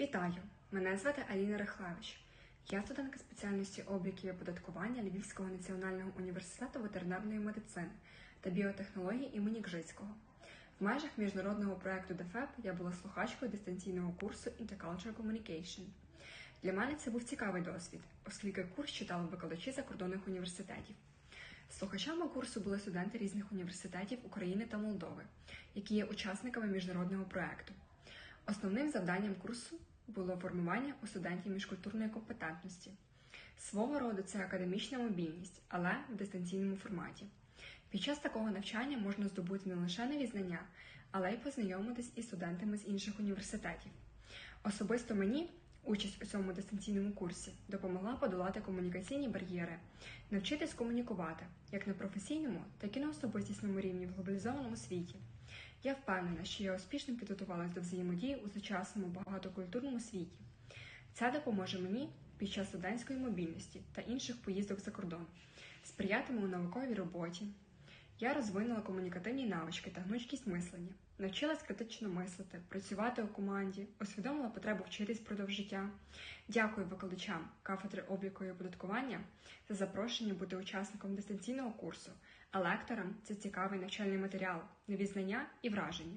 Вітаю! Мене звати Аліна Рахлевич. Я студентка спеціальності обліку і оподаткування Львівського національного університету ветеринарної медицини та біотехнології імені Гжицького. В межах міжнародного проекту ДефЕП я була слухачкою дистанційного курсу Intercultural Communication. Для мене це був цікавий досвід, оскільки курс читали викладачі закордонних університетів. Слухачами курсу були студенти різних університетів України та Молдови, які є учасниками міжнародного проекту. Основним завданням курсу було формування у студентів міжкультурної компетентності. Свого роду це академічна мобільність, але в дистанційному форматі. Під час такого навчання можна здобути не лише нові знання, але й познайомитись із студентами з інших університетів. Особисто мені участь у цьому дистанційному курсі допомогла подолати комунікаційні бар'єри, навчитись комунікувати як на професійному, так і на особистісному рівні в глобалізованому світі. Я впевнена, що я успішно підготувалась до взаємодії у сучасному багатокультурному світі. Це допоможе мені під час студентської мобільності та інших поїздок за кордон, сприятиме у науковій роботі. Я розвинула комунікативні навички та гнучкість мислення, навчилась критично мислити, працювати у команді, усвідомила потребу вчитись впродовж життя. Дякую викладачам кафедри обліку і оподаткування за запрошення бути учасником дистанційного курсу, а лекторам це цікавий навчальний матеріал, нові знання і враження.